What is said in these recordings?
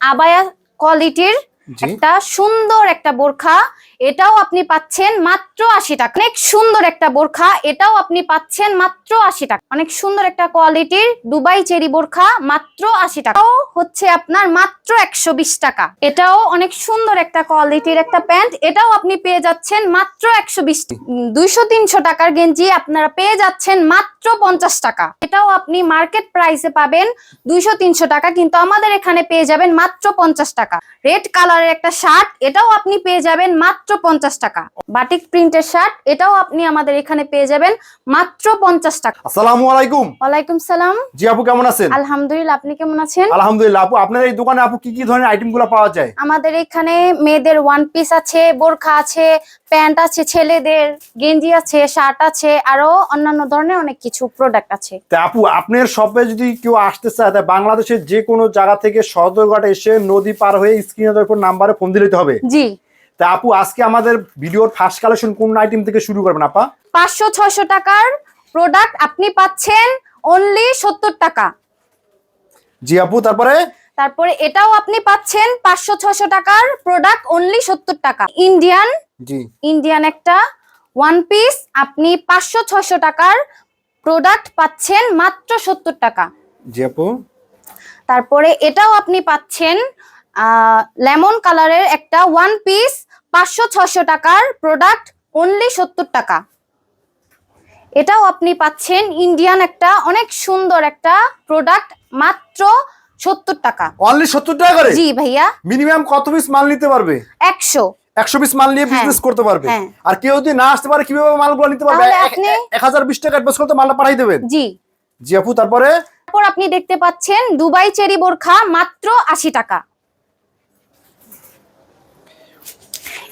Abaya কোয়ালিটির একটা সুন্দর একটা বোরখা, এটাও আপনি পাচ্ছেন মাত্র আশি টাকা। অনেক সুন্দর একটা বোরখা, এটাও আপনি পাচ্ছেন মাত্র আশি টাকা। অনেক সুন্দর একটা কোয়ালিটির দুবাই চেরি বোরখা, মাত্র আশি টাকা। হচ্ছে আপনার মাত্র একশো বিশ টাকা। এটাও অনেক সুন্দর একটা কোয়ালিটির একটা প্যান্ট, এটাও আপনি পেয়ে যাচ্ছেন মাত্র একশো বিশ দুইশো তিনশো টাকার গেঞ্জি আপনারা পেয়ে যাচ্ছেন মাত্র পঞ্চাশ টাকা। এটাও আপনি মার্কেট প্রাইসে পাবেন দুইশো তিনশো টাকা, কিন্তু আমাদের এখানে পেয়ে যাবেন মাত্র পঞ্চাশ টাকা। রেড কালারের একটা শার্ট এটাও আপনি পেয়ে যাবেন মাত্র পঞ্চাশ টাকা। বাটিক প্রিন্টের শার্ট এটাও আপনি আমাদের এখানে পেয়ে যাবেন মাত্র পঞ্চাশ টাকা। আসসালামু আলাইকুম। ওয়ালাইকুম সালাম। জি আপু কেমন আছেন? আলহামদুলিল্লাহ আপনি কেমন আছেন? আলহামদুলিল্লাহ আপু আপনার এই দোকানে আপু কি কি ধরনের আইটেমগুলো পাওয়া যায়? আমাদের এখানে মেয়েদের ওয়ান পিস আছে বোরখা আছে প্যান্ট আছে ছেলেদের গেঞ্জি আছে শার্ট আছে আরও অন্যান্য ধরনের অনেক কিছু প্রোডাক্ট আছে। তা আপু আপনার শপে যদি কেউ আসতে চায় বাংলাদেশের যে কোনো জায়গা থেকে সদরঘাট এসে নদী পার হয়ে স্ক্রিনের উপর নাম্বারে ফোন দিতে হবে। জি। তা আপু আজকে আমাদের ভিডিওর ফার্স্ট কালেকশন কোন আইটেম থেকে শুরু করবেন আপা? পাঁচশো ছয়শো টাকার প্রোডাক্ট আপনি পাচ্ছেন অনলি সত্তর টাকা। জি আপু তারপরে? তারপরে এটাও আপনি পাচ্ছেন পাঁচশো ছয়শো টাকার প্রোডাক্ট অনলি সত্তর টাকা। ইন্ডিয়ান জি। ইন্ডিয়ান একটা ওয়ান পিস আপনি পাঁচশো ছয়শো টাকার প্রোডাক্ট পাচ্ছেন মাত্র সত্তর টাকা। জি আপু। তারপরে এটাও আপনি পাচ্ছেন লেমন কালারের একটা ওয়ান পিস পাঁচশো ছশো টাকার প্রোডাক্ট অনলি সত্তর টাকা। এটাও আপনি পাচ্ছেন ইন্ডিয়ান একটা অনেক সুন্দর একটা প্রোডাক্ট মাত্র সত্তর টাকা। অনলি সত্তর টাকা করে? জি ভাইয়া। মিনিমাম কত পিস মাল নিতে পারবে? একশো। একশো পিস মাল নিয়ে হ্যাঁ, বিজনেস করতে পারবে? হ্যাঁ। আর কেউ যদি না আসতে পারে কীভাবে মালগুলো নিতে পারবে? আপনি- এক হাজার বিশ টাকা অ্যাডভান্স করতে মালটা পাঠাই দেবেন। জি। জি আপু তারপরে? তারপর আপনি দেখতে পাচ্ছেন দুবাই চেরি বোরখা মাত্র আশি টাকা।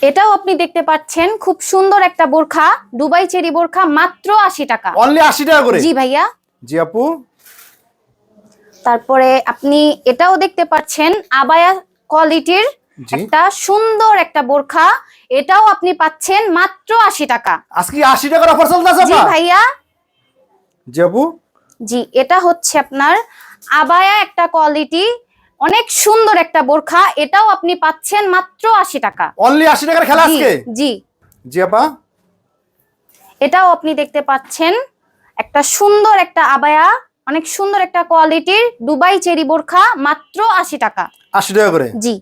এটাও আপনি দেখতে পাচ্ছেন খুব সুন্দর একটা বোরখা দুবাই চেরি বোরখা মাত্র আশি টাকা। অনলি আশি টাকা করে? জি ভাইয়া। জি আপু। তারপরে আপনি এটাও দেখতে পাচ্ছেন আবায়া কোয়ালিটির একটা সুন্দর একটা বোরখা এটাও আপনি পাচ্ছেন মাত্র আশি টাকা। আজকে আশি টাকার অফার চলতেছে জি ভাইয়া। জি আপু। জি এটা হচ্ছে আপনার আবায়া একটা কোয়ালিটি অনেক সুন্দর একটা বোরখা এটাও আপনি পাচ্ছেন মাত্র আশি টাকা। অনলি আশি টাকার খেলা আজকে? জি। জি আপা। এটাও আপনি দেখতে পাচ্ছেন একটা সুন্দর একটা আবায়া অনেক সুন্দর একটা কোয়ালিটির দুবাই চেরি বোরখা মাত্র আশি টাকা। আশি টাকা করে? জি।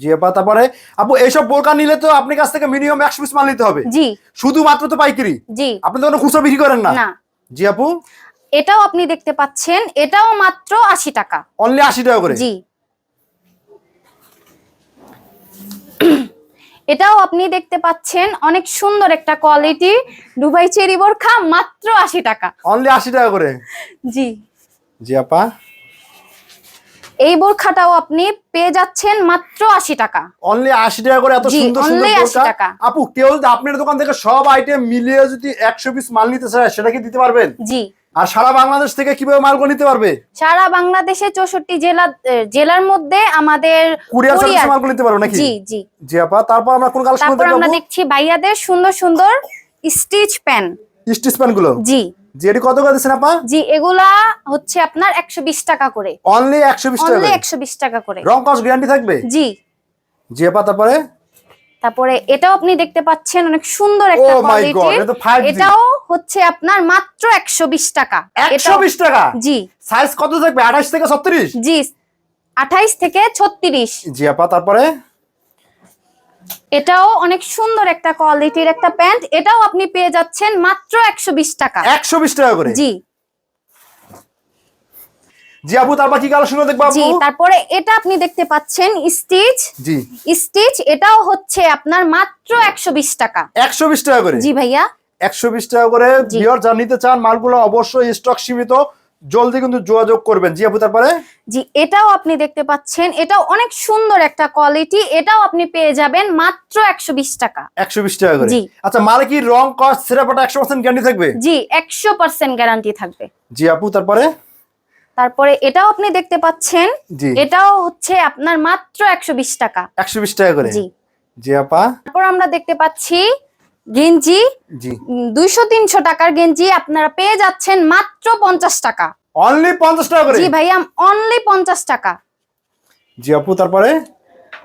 জি আপা তারপরে আপু এইসব বোরকা নিলে তো আপনার কাছ থেকে মিনিমাম একশো পিস মাল নিতে হবে। জি। শুধুমাত্র তো পাইকারি? জি। আপনি তো কোনো খুচরা বিক্রি করেন না? না। জি আপু। এটাও আপনি দেখতে পাচ্ছেন এটাও মাত্র আশি টাকা। অনলি আশি টাকা করে? জি। এটাও আপনি দেখতে পাচ্ছেন অনেক সুন্দর একটা কোয়ালিটি দুবাই চেরি বোরখা মাত্র আশি টাকা। অনলি আশি টাকা করে? জি। জি আপা। এই বোরখাটাও আপনি পেয়ে যাচ্ছেন মাত্র আশি টাকা। অনলি আশি টাকা করে এত সুন্দর সুন্দর only 80 টাকা। আপু কেউ আপনার দোকান থেকে সব আইটেম মিলিয়ে যদি একশো পিস মাল নিতে চায় সেটা কি দিতে পারবেন? জি। আর সারা বাংলাদেশ থেকে কীভাবে মালগুলো নিতে পারবে? সারা বাংলাদেশে চৌষট্টি জেলা জেলার মধ্যে আমাদের কুরিয়ার সার্ভিসে courier- মালগুলো নিতে পারবে নাকি? জি জি। জি আপা তারপর আমরা কোন কালেকশন তারপর আমরা দেখছি ভাইয়াদের সুন্দর সুন্দর স্টিচ প্যান। স্টিচ প্যানগুলো জি। জি এটি কত করে দিচ্ছেন আপা? জি এগুলা হচ্ছে আপনার একশো বিশ টাকা করে। অনলি একশো বিশ টাকা অনলি করে। একশো বিশ টাকা করে। রং কস গ্যারান্টি থাকবে? জি। জি আপা তারপরে? তারপরে এটাও আপনি দেখতে পাচ্ছেন অনেক সুন্দর একটা Oh তো 5G এটাও হচ্ছে আপনার মাত্র একশো বিশ টাকা। একশো বিশ টাকা? জি। সাইজ কত থাকবে? আঠাশ থেকে ছত্রিশ? জি আঠাইশ থেকে ছত্রিশ। জি আপা তারপরে? এটাও অনেক সুন্দর একটা কোয়ালিটির একটা প্যান্ট। এটাও আপনি পেয়ে যাচ্ছেন মাত্র একশো বিশ টাকা। একশো বিশ টাকা করে? জি। জি আপু তারপর কি কালেকশন দেখব জি তারপরে এটা আপনি দেখতে পাচ্ছেন স্টিচ। জি। স্টিচ এটাও হচ্ছে আপনার মাত্র একশো বিশ টাকা। একশো বিশ টাকা করে? জি ভাইয়া। একশো বিশ টাকা করে। বিয়ার যা নিতে চান মালগুলো অবশ্যই স্টক সীমিত। জলদি কিন্তু যোগাযোগ করবেন। জি আপু তারপরে? জি এটাও আপনি দেখতে পাচ্ছেন। এটাও অনেক সুন্দর একটা কোয়ালিটি এটাও আপনি পেয়ে যাবেন মাত্র একশো বিশ টাকা। একশো বিশ টাকা করে। আচ্ছা মালে কি রং কস্ট সেরাপাটা একশো পার্সেন্ট গ্যারান্টি থাকবে? জি একশো পার্সেন্ট গ্যারান্টি থাকবে। জি আপু তারপরে? তারপরে এটাও আপনি দেখতে পাচ্ছেন। এটাও হচ্ছে আপনার মাত্র একশো বিশ টাকা। একশো বিশ টাকা করে? জি। জি আপা। তারপর আমরা দেখতে পাচ্ছি গেঞ্জি দুইশো তিনশো টাকার গেঞ্জি আপনারা পেয়ে যাচ্ছেন মাত্র পঞ্চাশ টাকা। অনলি পঞ্চাশ টাকা জি ভাইয়া অনলি পঞ্চাশ টাকা। জি আপু তারপরে?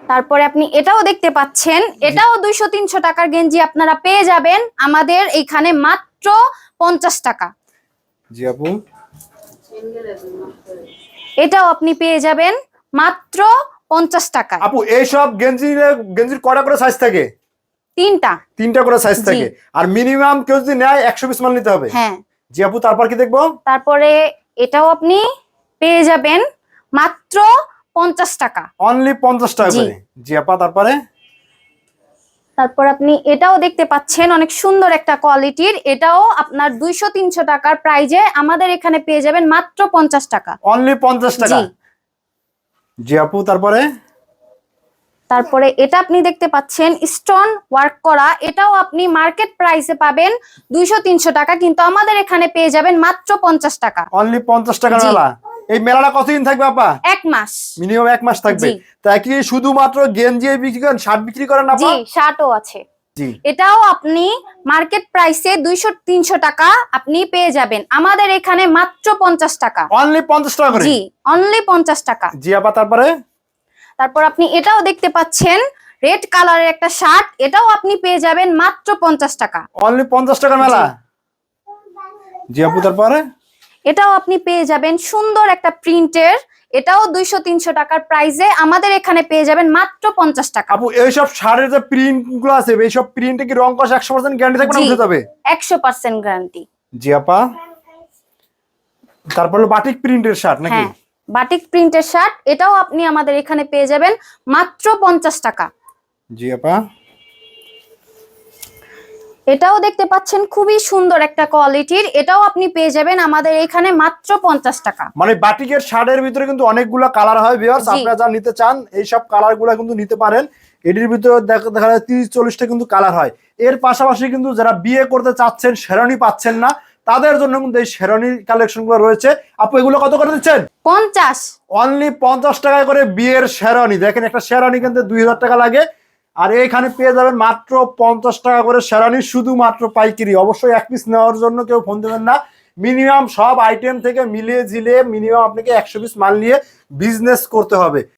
তারপরে আপনি এটাও দেখতে পাচ্ছেন এটাও দুইশো তিনশো টাকার গেঞ্জি আপনারা পেয়ে যাবেন আমাদের এখানে মাত্র পঞ্চাশ টাকা। জি আপু। এটাও আপনি পেয়ে যাবেন মাত্র পঞ্চাশ টাকা আপু এইসব গেঞ্জি গেঞ্জির কটা করে সাইজ থাকে? তিনটা। তিনটা করে সাইজ থাকে। আর মিনিমাম কেউ যদি নেয় একশো পিস মাল নিতে হবে। হ্যাঁ। জি আপু তারপর কি দেখব? তারপরে এটাও আপনি পেয়ে যাবেন মাত্র পঞ্চাশ টাকা। অনলি পঞ্চাশ টাকা জি। করে। জি আপা তারপরে? তারপর আপনি এটাও দেখতে পাচ্ছেন অনেক সুন্দর একটা কোয়ালিটির এটাও আপনার দুইশো তিনশো টাকার প্রাইজে আমাদের এখানে পেয়ে যাবেন মাত্র পঞ্চাশ টাকা। অনলি পঞ্চাশ টাকা। জি আপু তারপরে? তারপরে এটা আপনি দেখতে পাচ্ছেন স্টোন ওয়ার্ক করা। এটাও আপনি মার্কেট প্রাইসে পাবেন দুইশো তিনশো টাকা কিন্তু আমাদের এখানে পেয়ে যাবেন মাত্র পঞ্চাশ টাকা। অনলি পঞ্চাশ টাকা মেলা। এই মেলাটা কতদিন থাকবে আপা? এক মাস। মিনিমাম এক মাস থাকবে। জি। তা কি শুধুমাত্র গেঞ্জি বিক্রি করেন শার্ট বিক্রি করেন আপা? জি শার্টও আছে। এটাও আপনি মার্কেট প্রাইসে দুইশো তিনশো টাকা আপনি পেয়ে যাবেন। আমাদের এখানে মাত্র পঞ্চাশ টাকা। অনলি পঞ্চাশ টাকা জি অনলি পঞ্চাশ টাকা। জি আপা তারপরে? তারপর আপনি এটাও দেখতে পাচ্ছেন রেড কালারের একটা শার্ট এটাও আপনি পেয়ে যাবেন মাত্র পঞ্চাশ টাকা। অনলি পঞ্চাশ টাকা মেলা? জি। আপু তারপরে? এটাও আপনি পেয়ে যাবেন সুন্দর একটা প্রিন্টের এটাও দুইশো তিনশো টাকার প্রাইসে আমাদের এখানে পেয়ে যাবেন মাত্র পঞ্চাশ টাকা। আপু এইসব শাড়ির যে প্রিন্টগুলো আছে এইসব প্রিন্টে কি রং কষ একশো পার্সেন্ট গ্যারান্টি থাকবে না যাবে? একশো পার্সেন্ট গ্যারান্টি জি আপা। তারপর বাটিক প্রিন্টের শার্ট নাকি? হ্যাঁ। বাটিক প্রিন্টের শার্ট এটাও আপনি আমাদের এখানে পেয়ে যাবেন মাত্র পঞ্চাশ টাকা। জি আপা। এটাও দেখতে পাচ্ছেন খুবই সুন্দর একটা কোয়ালিটির এটাও আপনি পেয়ে যাবেন আমাদের এখানে মাত্র পঞ্চাশ টাকা। মানে বাটিকের শার্টের ভিতরে কিন্তু অনেকগুলো কালার হয় ভিউয়ার্স আপনারা যা নিতে চান এই সব কালারগুলা কিন্তু নিতে পারেন। এটির ভিতরে দেখা দেখা যায় তিরিশ চল্লিশটা কিন্তু কালার হয়। এর পাশাপাশি কিন্তু যারা বিয়ে করতে চাচ্ছেন শেরনি পাচ্ছেন না। তাদের জন্য কিন্তু এই শেরনির কালেকশনগুলো রয়েছে। আপু এগুলো কত করে দিচ্ছেন? পঞ্চাশ। অনলি পঞ্চাশ টাকা করে বিয়ের শেরনি দেখেন একটা শেরনি কিন্তু দুই হাজার টাকা লাগে। আর এখানে পেয়ে যাবেন মাত্র পঞ্চাশ টাকা করে শেরানি শুধুমাত্র পাইকারি। অবশ্যই এক পিস নেওয়ার জন্য কেউ ফোন দেবেন না। মিনিমাম সব আইটেম থেকে মিলিয়ে ঝিলিয়ে মিনিমাম আপনাকে একশো পিস মাল নিয়ে বিজনেস করতে হবে।